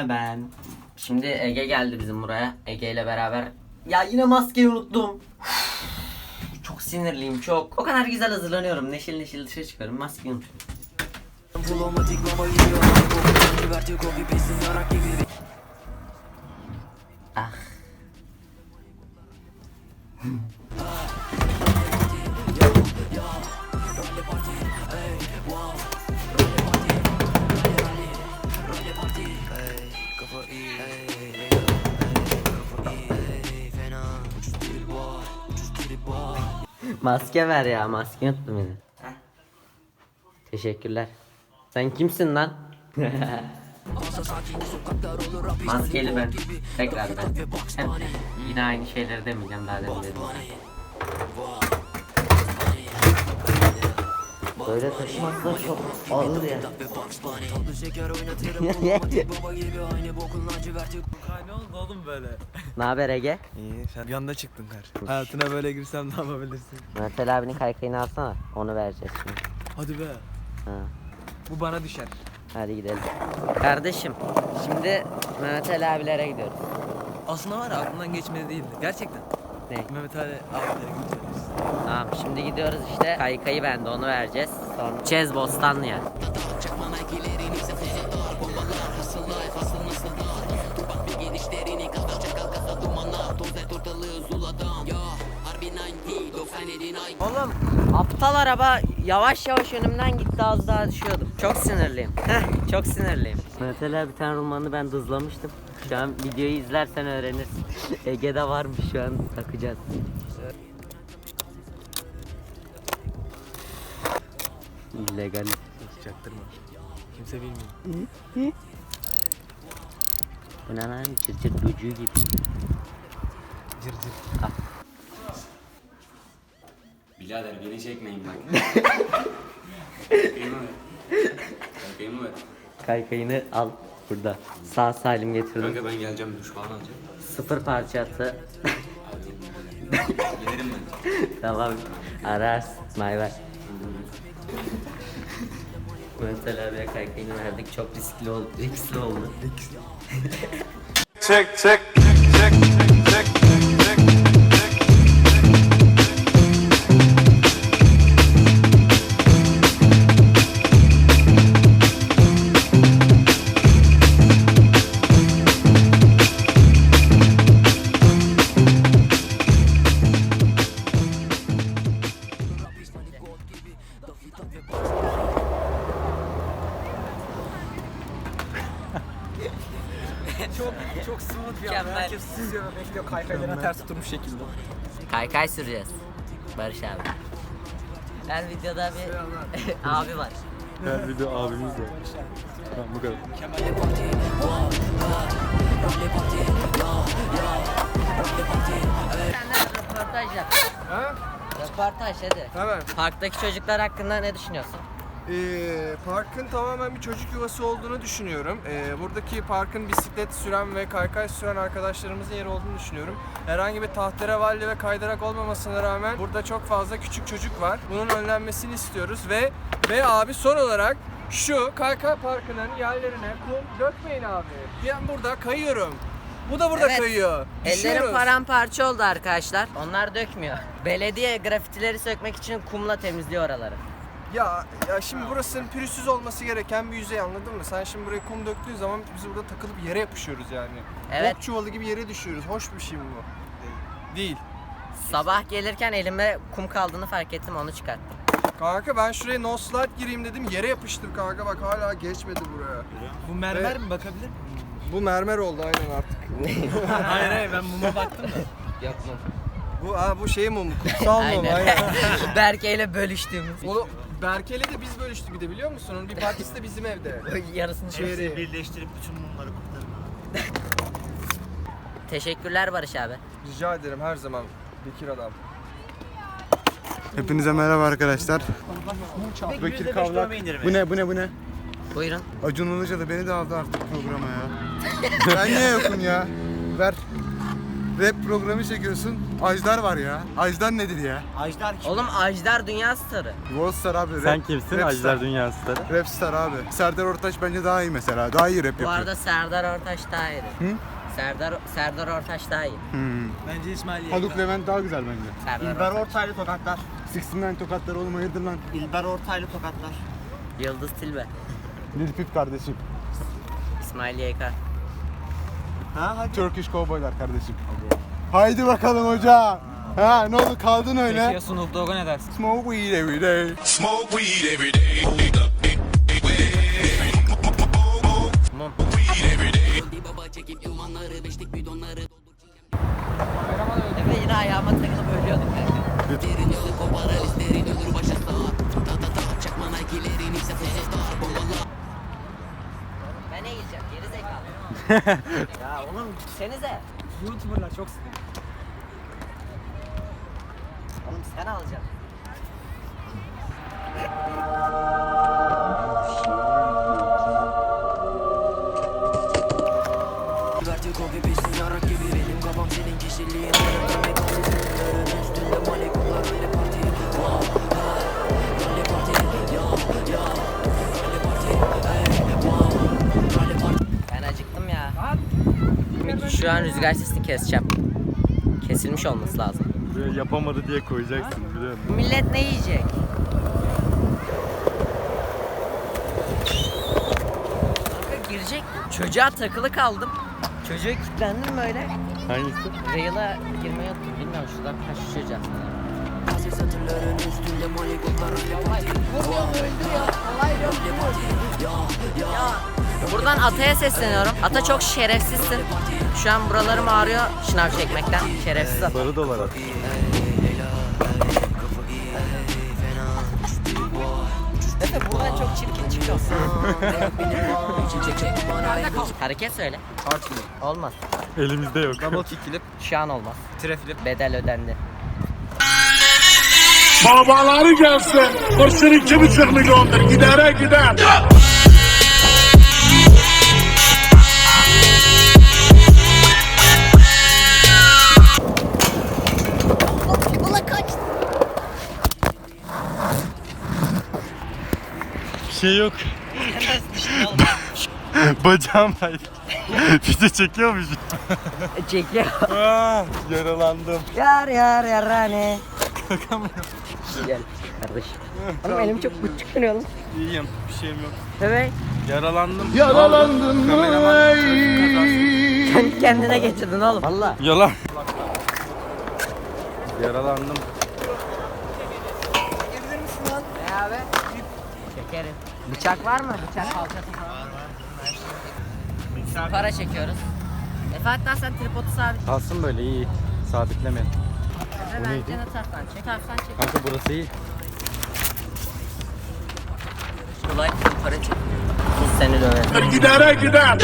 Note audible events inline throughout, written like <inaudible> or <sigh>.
yine ben. Şimdi Ege geldi bizim buraya. Ege ile beraber. Ya yine maskeyi unuttum. <sighs> Çok sinirliyim çok. O kadar güzel hazırlanıyorum. Neşeli neşeli dışarı çıkıyorum. Maskeyi unutuyorum. Ah. <laughs> Maske ver ya maske unuttum beni. Teşekkürler. Sen kimsin lan? <laughs> Maskeli ben. Tekrar ben. Hem yine aynı şeyleri demeyeceğim daha demin dedim. Böyle taşımak da çok ağır ya. Oğlum <laughs> böyle? ne haber Ege? İyi sen bir anda çıktın kar. Hayatına böyle girsem ne yapabilirsin? Mehmet abinin kaykayını alsana. Onu vereceğiz şimdi. Hadi be. Ha. Bu bana düşer. Hadi gidelim. Kardeşim şimdi Mehmet Ali abilere gidiyoruz. Aslında var ya aklımdan geçmedi değildi. Gerçekten. Ne? Mehmet Ali abilere götürürüz. Tamam şimdi gidiyoruz işte. Kaykayı ben de onu vereceğiz. Sonra gideceğiz Bostanlı'ya. Oğlum aptal araba yavaş yavaş önümden gitti az daha düşüyordum. Çok sinirliyim. Heh, çok sinirliyim. Mesela bir tane romanı ben dızlamıştım. Şu an videoyu izlersen öğrenirsin. <laughs> Ege'de varmış şu an takacağız. İllegal. Çaktırma. Kimse bilmiyor. Bu ne lan? Cır cır gibi. Cır cır. Birader beni çekmeyin bak. Kaykayımı <laughs> ver. Kaykayımı ver. Kaykayını al burada. Sağ salim getirdim. Kanka ben geleceğim duş falan alacağım. Sıfır parçası. Gelirim ben. <laughs> tamam. Ararsın. May ver. Mesela abiye kaykayını verdik. Çok riskli oldu. Riskli oldu. check, check, check, check, check. Çok oturmuş şekilde. Kaykay süreceğiz. Barış abi. Her videoda bir <laughs> abi var. Her video abimiz de. Tamam bu kadar. Senden röportaj yap. Ha? Röportaj hadi. Hemen. Parktaki çocuklar hakkında ne düşünüyorsun? Ee, parkın tamamen bir çocuk yuvası olduğunu düşünüyorum. Ee, buradaki parkın bisiklet süren ve kaykay süren arkadaşlarımızın yeri olduğunu düşünüyorum. Herhangi bir tahterevalli ve kaydırak olmamasına rağmen burada çok fazla küçük çocuk var. Bunun önlenmesini istiyoruz ve ve abi son olarak şu kaykay parkının yerlerine kum dökmeyin abi. Ben burada kayıyorum. Bu da burada Evet. kayıyor. Ellerim Düşüyoruz. paramparça oldu arkadaşlar. Onlar dökmüyor. <laughs> Belediye grafitileri sökmek için kumla temizliyor oraları. Ya, ya şimdi burasının pürüzsüz olması gereken bir yüzey anladın mı? Sen şimdi buraya kum döktüğün zaman biz burada takılıp yere yapışıyoruz yani. Evet. Ok çuvalı gibi yere düşüyoruz. Hoş bir şey mi bu? Değil. Sabah gelirken elime kum kaldığını fark ettim onu çıkarttım. Kanka ben şuraya no slide gireyim dedim yere yapıştım kanka bak hala geçmedi buraya. Bu mermer Evet. mi bakabilir miyim? Bu mermer oldu aynen artık. <laughs> hayır hayır ben muma baktım da. Bu aa, bu şey mum, kutsal mum Aynen. aynen. <laughs> Berke ile bölüştüğümüz. Onu Berke'yle de biz bölüştük bir de biliyor musun? Onun bir partisi de bizim evde. <laughs> Yarısını Çeyreği. birleştirip bütün mumları kurtarın. Teşekkürler Barış abi. Rica ederim her zaman. Bekir adam. Hepinize merhaba arkadaşlar. Bekir Kavlak. Bu ne bu ne bu ne? Buyurun. Acun Ilıcalı beni de aldı artık programa ya. <laughs> ben niye yokum ya? Ver. Rap programı çekiyorsun. Ajdar var ya. Ajdar nedir ya? Oğlum Ajdar dünya starı. Worldstar abi. Rap, Sen kimsin? Rap Acılar star. Dünya Starı. Rapstar abi. Serdar Ortaç bence daha iyi mesela. Daha iyi rap Bu yapıyor. arada Serdar Ortaç daha iyi. Hı? Serdar Serdar Ortaç daha iyi. Hmm. Bence İsmail Haluk Levent daha güzel bence. Serdar İlber Ortaç. Ortaylı tokatlar. Sixteen tokatları oğlum hayırdır lan. İlber Ortaylı tokatlar. Yıldız Tilbe. Lil Peep kardeşim. İsmail YK. Ha hadi. Turkish Cowboylar kardeşim. Haydi bakalım hoca. Ha ne oldu kaldın öyle? Snoop Dogg'a ne dersin? Smoke weed every day. Smoke weed every day. Yine ayağıma takılıp ölüyordum kanka. Ben eğileceğim geri zekalı. <laughs> ya oğlum gitsenize. YouTuber'lar çok sıkıntı. Oğlum sen alacaksın. Ben Şu an rüzgar sesini keseceğim. Kesilmiş olması lazım. Böyle yapamadı diye koyacaksın biliyor musun? Millet ne yiyecek? Kanka girecek. Çocuğa takılı kaldım. Çocuğa kilitlendim böyle. Hangisi? Rail'a girmeyi unuttum. Bilmiyorum şuradan kaçışacağız. Buradan Ata'ya sesleniyorum. Ata çok şerefsizsin. Şu an buralarım ağrıyor şınav çekmekten. Şerefsiz Ata. Sarı dolar at. Efe buradan çok çirkin çıkıyorsun. Hareket söyle. Olmaz. Elimizde yok. Double kick flip, Şu an olmaz. treflip. Bedel ödendi. Babaları gelsin. Kurşun iki buçuk milyondur. Gidere gider. Şey yok. <laughs> Bacağım var. <laughs> Video çekiyormuş. Çekiyor. Aa, yaralandım. Yar yar yarane. Gel kardeş. Oğlum elim çok küçük dönüyor oğlum. İyiyim. Bir şeyim yok. Evet. Yaralandım. Yaralandın mı Kendi kendine geçirdin oğlum. Valla. Yalan. Yaralandım. Ne abi? Çekerim. Bıçak var mı? Bıçak kalçası falan. Para çekiyoruz. Efe hatta sen tripodu sabit. Kalsın böyle iyi. Sabitleme. Efe bence ne taraftan çek. Taraftan çek. Kanka burası iyi. Kolay para çek. Biz seni dönelim. Gidere gider.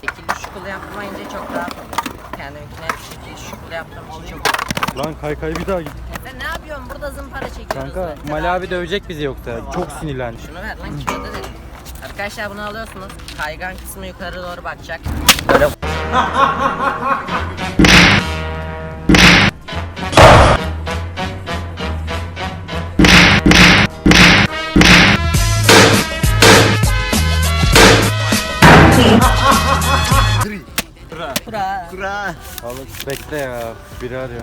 Şekilli şukulu yapmayınca çok rahat oluyor. Kendimkine hep şekilli şukulu yaptığım için çok Lan kaykay bir daha git. Efe ne yapıyorsun? Burada zımpara çekiyoruz. Kanka be. Mali abi dövecek bizi yoksa. Çok sinirlendi. Şunu ver lan dedim. Arkadaşlar bunu alıyorsunuz. Kaygan kısmı yukarı doğru bakacak. Böyle Kura. Oğlum bekle ya. Biri arıyor.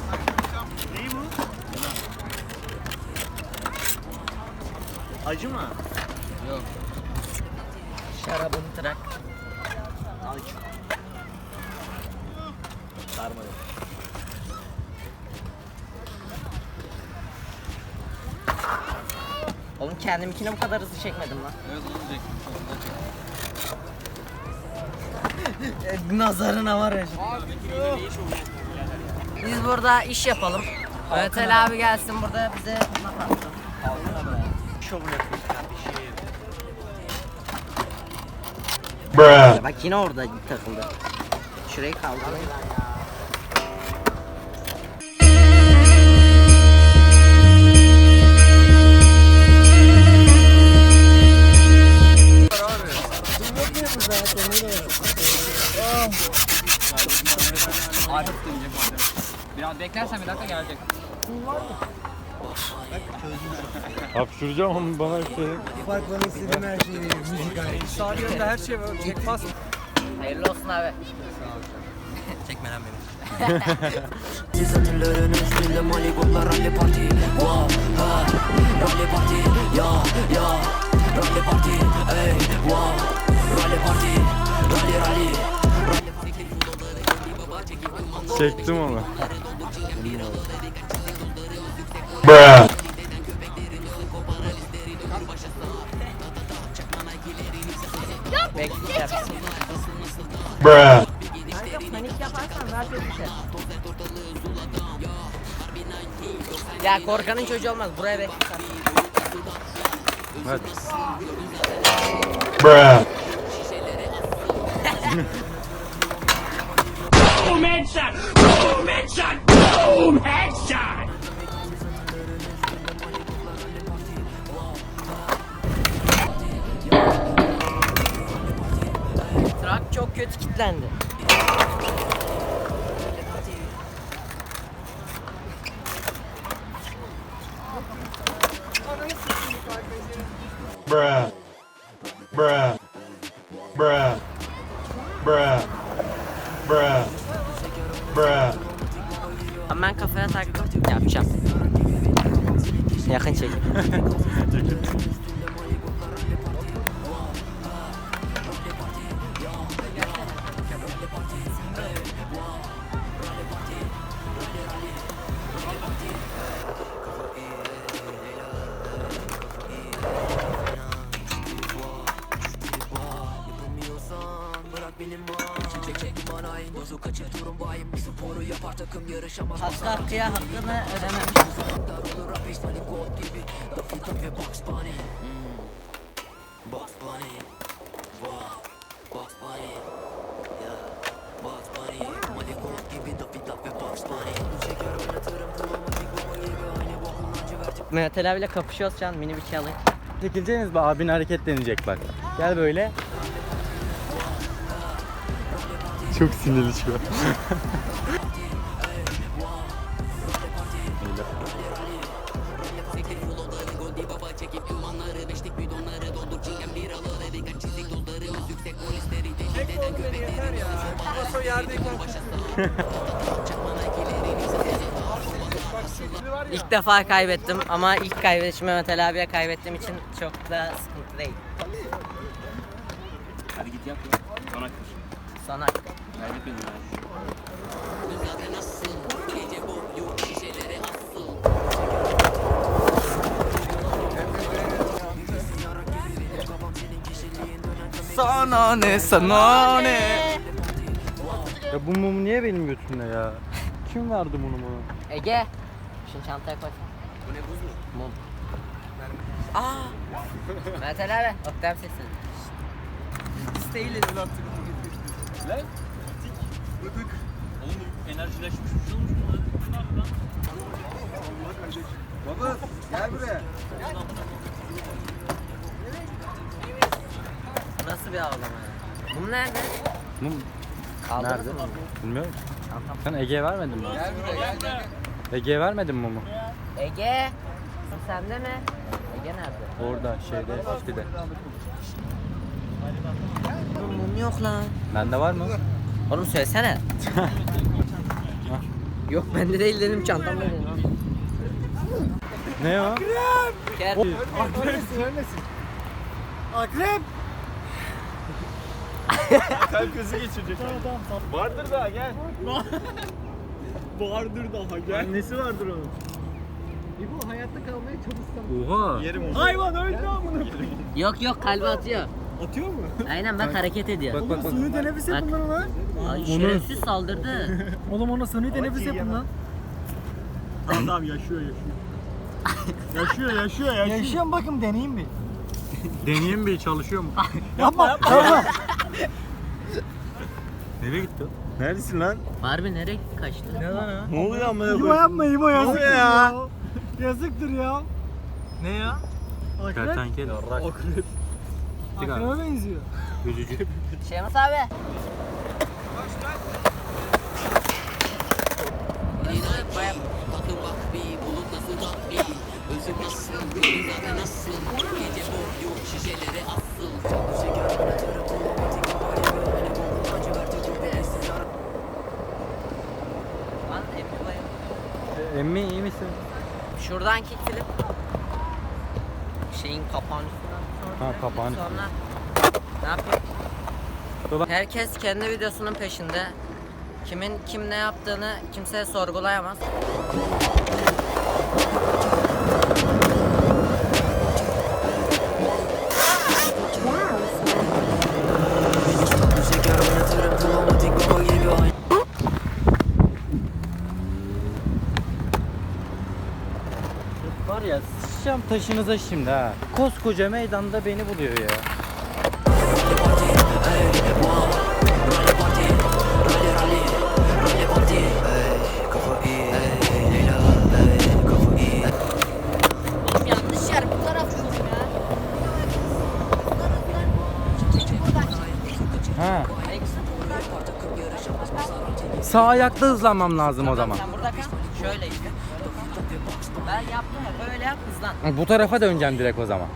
Acı mı? Şarabın trak. Oğlum kendimkine bu kadar hızlı çekmedim lan. Evet <laughs> E, nazarına var ya. Biz burada iş yapalım. Ötel abi gelsin burada bize laf atsın. Ya Bak yine orada takıldı. Şurayı kaldırayım. Hapşuracağım ama bana bir şey. Fark bana istediğim her şeyi verir. Müzik hariç. Sağ yanında her şey var. Pass. Hayırlı olsun abi. Çekme lan beni. Satırların üstünde maligotlar rally parti Wow, ha, rally parti Ya, ya, rally parti Ey, wow, rally parti Rally, rally Çektim onu. Bruh. Şey. Ya korkanın çocuğu olmaz. Buraya bekle. Hadi. Bruh. Trak çok kötü kilitlendi. Bruh. Bruh. Bruh. Bruh. Bruh. Bruh. Ama ben kafaya taktım. Yapacağım. Yakın çekim. <laughs> bok kullanıcı vertim Mehmet Ali abiyle kapışıyoruz şu an. Mini bir şey alayım. Çekileceğiniz mi? Abin hareketlenecek bak. Gel böyle. Çok sinirli şu an. <laughs> Yeter ya. Paso yerdeyken İlk defa kaybettim ama ilk kaybedişim Mehmet Ali abiye kaybettiğim için çok da sıkıntı değil. Hadi git yap ya. Sonra kır. Sana Ver bir ya. Sana ne sana ne? Ya bu mum niye benim götümde ya? Kim verdi bunu bana? Ege. Şunu çantaya koy. Bu ne buz mu? Mum. Aa. Ali abi. Oktay sesini. Değiliz lan. Baba gel buraya. Nasıl bir avlama ya? Bunun nerede? Mum Kaldınız nerede? mı? Bilmiyorum. Sen Ege'ye vermedin mi? Gel buraya gel gel. Ege'ye vermedin mi mumu? Ege. Sende mi? Ege nerede? Orada şeyde. Oğlum mum yok lan. Bende var mı? Oğlum söylesene. <laughs> yok bende değil dedim çantamda dedim. Ne o? Gel. Ölmesin ölmesin. Akrep. Kalp krizi geçirecek. Tamam tamam tamam. Vardır daha gel. <laughs> vardır daha gel. Nesi vardır onun? Oha. Yerim onu. Hayvan öldü amına. Yok yok kalbi atıyor. Atıyor mu? Aynen bak hareket ediyor. Bak bak bak. Suni teneffüs yapın lan ona. Ay, şerefsiz saldırdı. <laughs> Oğlum ona suni teneffüs yapın lan. Tamam tamam yaşıyor yaşıyor. <laughs> yaşıyor yaşıyor yaşıyor. Yaşıyorum bakın deneyeyim bir. Deneyeyim bir çalışıyor mu? Yapma yapma. Nereye gitti? Neredesin lan? Harbi nereye kaçtı? Ne oluyor amına İbo koyayım? yapma İbo yazıktır ya? ya. Yazıktır ya. Ne ya? Akrep. Kertenkele. Akrebe benziyor. Üzücü. Şemus abi. Lan Dola- Herkes kendi videosunun peşinde. Kimin kim ne yaptığını kimse sorgulayamaz. Baba Var ya sıçacağım taşınıza şimdi ha. Koskoca meydanda beni buluyor ya. Sağ ayakta hızlanmam lazım o zaman. Sen burada kal. Şöyle işte. Ben yaptım ya böyle yap hızlan. Bu tarafa döneceğim direkt o zaman.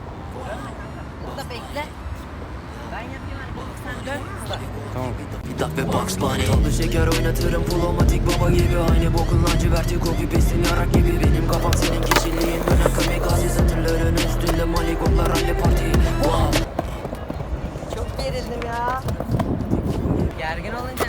Burada bekle. Ben hani sen dön hızlan. Tamam. Bir dak ve Bugs Bunny Tatlı şeker oynatırım Pulamatik baba gibi Aynı bokun laciverti kopi pesin yarak gibi Benim kafam senin kişiliğin Dönen kamikaze satırların üstünde Malikoplar rally party Wow Çok gerildim ya. Gergin olunca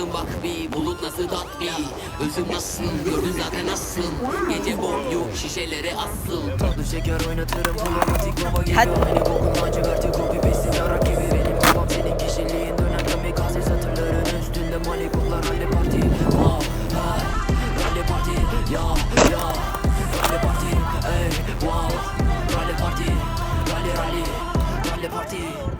Tatlım bak bir bulut nasıl tat bir Özüm nasıl gördün zaten nasıl Gece boyu şişeleri asıl. Tatlı şeker oynatırım Bulamatik baba gibi. Hadi. Aynı bokun laciverti Kopi besin yarak gibi Benim kafam senin kişiliğin Dönen kamikaze satırların üstünde Malikoplar rally party. Wow ha, Rally party Ya ya. Rally party Ey wow. Rally party Rally rally. Rally party